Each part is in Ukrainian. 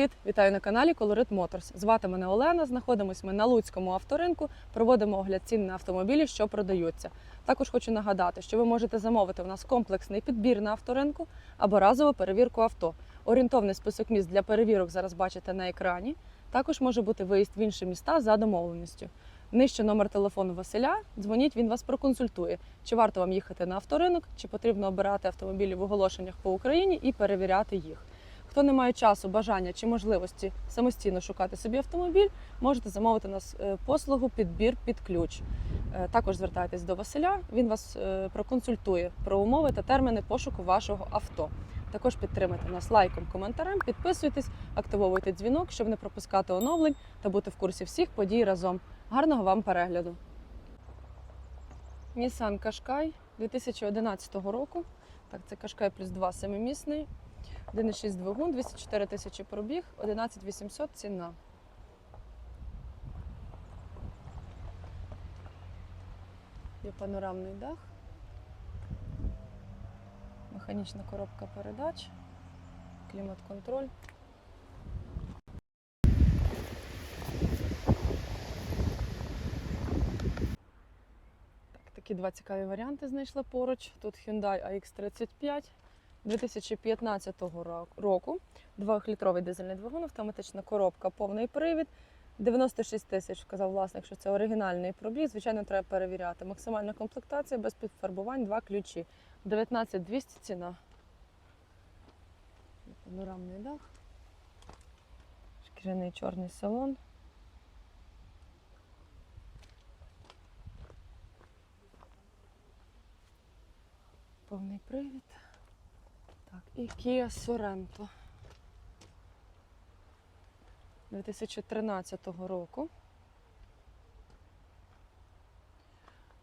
привіт! Вітаю на каналі Colorit Motors. Звати мене Олена. Знаходимось ми на Луцькому авторинку. Проводимо огляд цін на автомобілі, що продаються. Також хочу нагадати, що ви можете замовити у нас комплексний підбір на авторинку або разову перевірку авто. Орієнтовний список міст для перевірок зараз бачите на екрані. Також може бути виїзд в інші міста за домовленістю. Нижче номер телефону Василя. Дзвоніть, він вас проконсультує, чи варто вам їхати на авторинок, чи потрібно обирати автомобілі в оголошеннях по Україні і перевіряти їх. Хто не має часу, бажання чи можливості самостійно шукати собі автомобіль, можете замовити нас е, послугу підбір під ключ. Е, Також звертайтесь до Василя, він вас е, проконсультує про умови та терміни пошуку вашого авто. Також підтримайте нас лайком, коментарем, підписуйтесь, активовуйте дзвінок, щоб не пропускати оновлень та бути в курсі всіх подій разом. Гарного вам перегляду! Nissan Qashqai 2011 року. Так, це Qashqai плюс 2 семимісний. 1,6 двигун, 204 тисячі пробіг, 11 800 ціна. Є панорамний дах. Механічна коробка передач, клімат-контроль. Так, такі два цікаві варіанти знайшла поруч. Тут Hyundai AX35 2015 року. 2-літровий дизельний двигун, автоматична коробка, повний привід. 96 тисяч, вказав власник, що це оригінальний пробіг. Звичайно, треба перевіряти. Максимальна комплектація без підфарбувань, два ключі. 19 200 ціна. Панорамний дах. Шкіряний чорний салон. Повний привід. Так, і Kia Sorento 2013 року.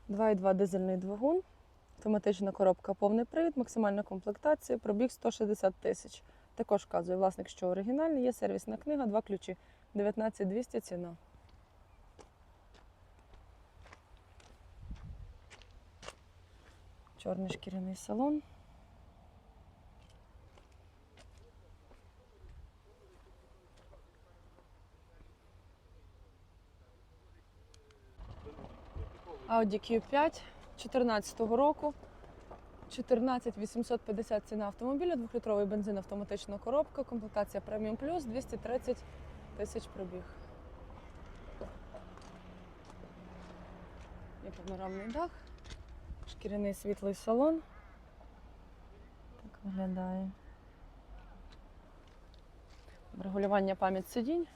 2,2 дизельний двигун, автоматична коробка, повний привід, максимальна комплектація, пробіг 160 тисяч. Також вказує власник, що оригінальний, є сервісна книга, два ключі. 19200 ціна. Чорний шкіряний салон. Audi Q5 2014 року. 14 850 ціна автомобіля, 2-літровий бензин, автоматична коробка, комплектація преміум плюс, 230 тисяч пробіг. Є панорамний дах, шкіряний світлий салон. Так виглядає. Регулювання пам'ять сидінь.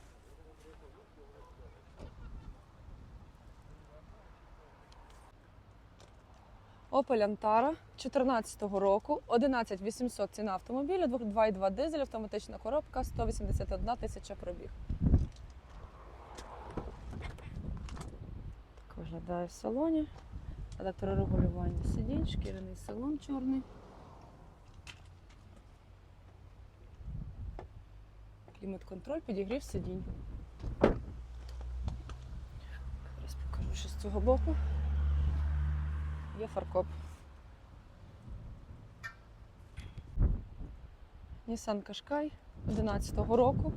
Opel Antara 2014 року, 11 800 ціна автомобіля, 2,2 дизель, автоматична коробка, 181 тисяча пробіг. Так виглядає в салоні. Електрорегулювання сидінь, шкіряний салон чорний. Клімат-контроль, підігрів сидінь. Зараз покажу ще з цього боку. Є фаркоп. Nissan Qashqai 11 року.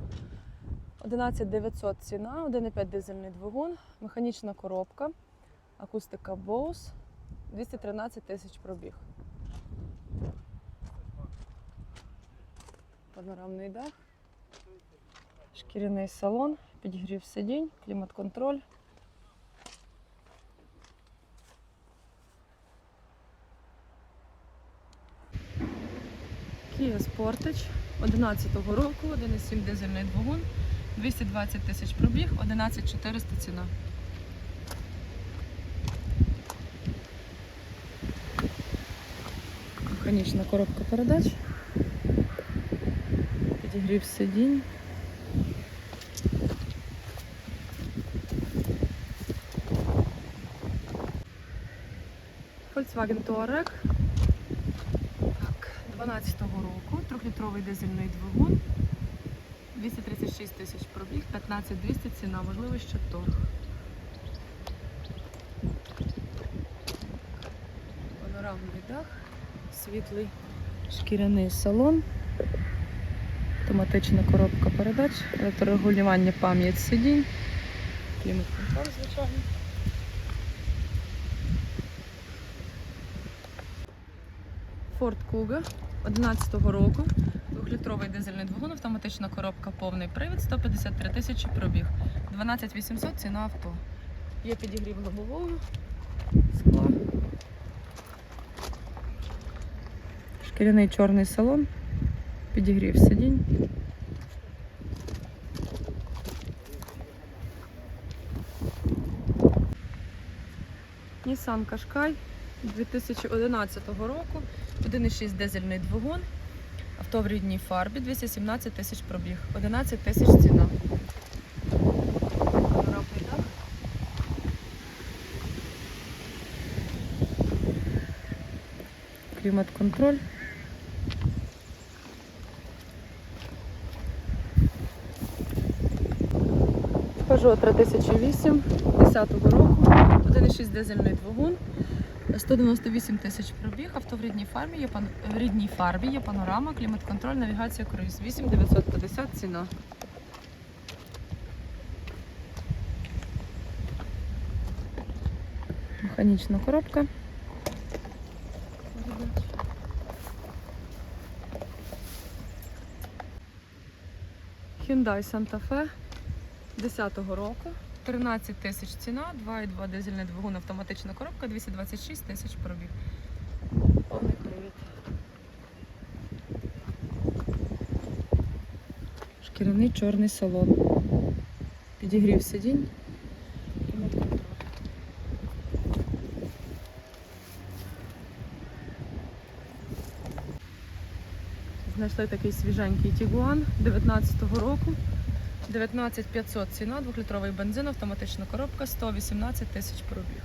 11900 ціна, 1,5 дизельний двигун, механічна коробка, акустика Bose, 213 тисяч пробіг. Панорамний дах, шкіряний салон, підігрів сидінь, клімат-контроль. Kia Sportage 11 року, 1,7 дизельний двигун, 220 тисяч пробіг, 11 400 ціна. Механічна коробка передач. Підігрів сидінь. Volkswagen Touareg. Так, 12-го року, трьохлітровий дизельний двигун, 236 тисяч пробіг, 15 200 ціна, можливо, ще торг. Панорамний дах, світлий шкіряний салон, Автоматична коробка передач, електрорегулювання пам'ять сидінь, клімат контроль, звичайно. Ford Kuga 11-го року. Двохлітровий дизельний двигун, автоматична коробка, повний привід, 153 тисячі пробіг. 12 800 ціна авто. Є підігрів лобового скла. Шкіряний чорний салон, підігрів сидінь. Nissan Qashqai 2011 року, 1,6 дизельний двигун, авто в рідній фарбі, 217 тисяч пробіг, 11 тисяч ціна. Клімат-контроль. Peugeot 3008 10 року, 1,6 дизельний двигун, 198 тисяч пробіг, авто в рідній фарбі, є пан... в рідній фарбі, є панорама, клімат-контроль, навігація, круїз. 8950 ціна. Механічна коробка. Hyundai Santa Fe 10-го року. 13 тисяч ціна, 2,2 дизельний двигун, автоматична коробка, 226 тисяч пробіг. Повний привід. Шкіряний чорний салон. Підігрів сидінь. Знайшли такий свіженький Тігуан 19-го року. 19 500 ціна, 2-літровий бензин, автоматична коробка, 118 тисяч пробіг.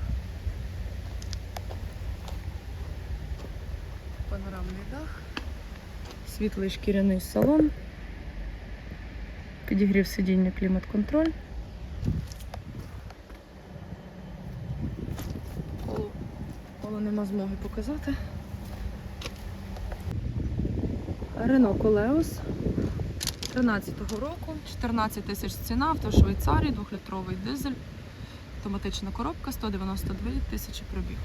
Панорамний дах, світлий шкіряний салон, підігрів сидіння, клімат-контроль. Коло, коло нема змоги показати. Рено Колеус 13-го року, 14 тисяч ціна, авто в Швейцарії, 2-літровий дизель, автоматична коробка, 192 тисячі пробіг.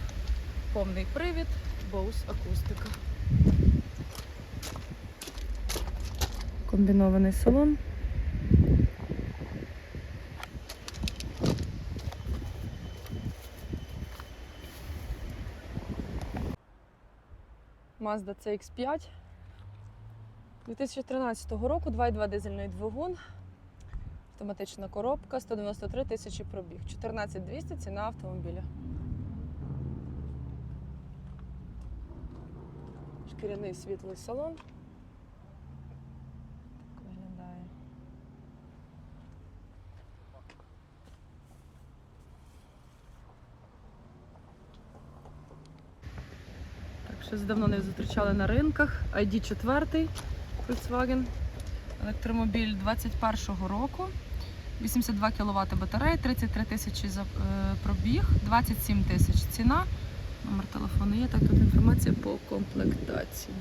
Повний привід, Bose акустика. Комбінований салон. Mazda CX-5 2013 року 2,2 дизельний двигун, автоматична коробка, 193 тисячі пробіг, 14 200 ціна автомобіля. Шкіряний світлий салон. Так виглядає. Так, щось давно не зустрічали на ринках. ID 4 Volkswagen. Електромобіль 21-го року. 82 кВт батарея, 33 тисячі е, пробіг, 27 тисяч ціна. Номер телефону є. Так, тут інформація по комплектації.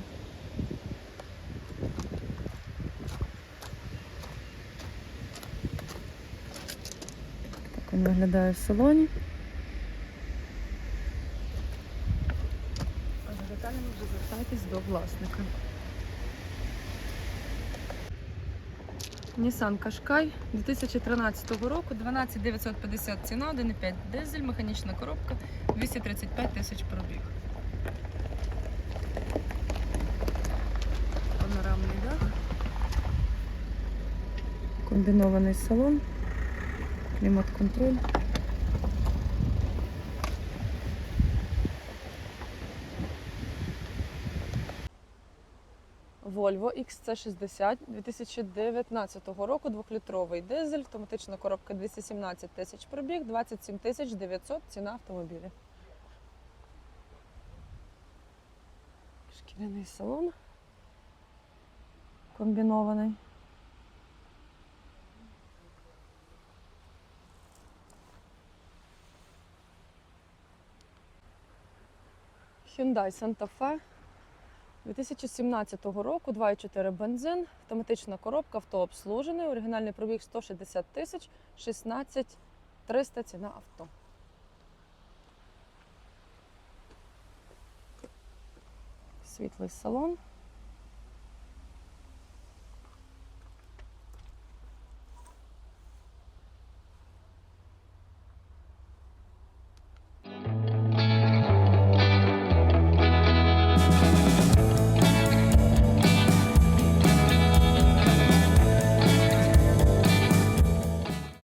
Так він виглядає в салоні. А за деталями вже звертайтесь до власника. Nissan Qashqai 2013 року, 12950 ціна, 1,5 дизель, механічна коробка, 235 тисяч пробіг. Панорамний дах. Комбінований салон, клімат-контроль. Volvo XC60 2019 року, 2-літровий дизель, автоматична коробка 217 тисяч пробіг, 27 тисяч 900 ціна автомобіля. Шкіряний салон. Комбінований. Hyundai Santa Fe 2017 року 2,4 бензин, автоматична коробка, авто обслужений, оригінальний пробіг 160 тисяч, 16 300 ціна авто. Світлий салон.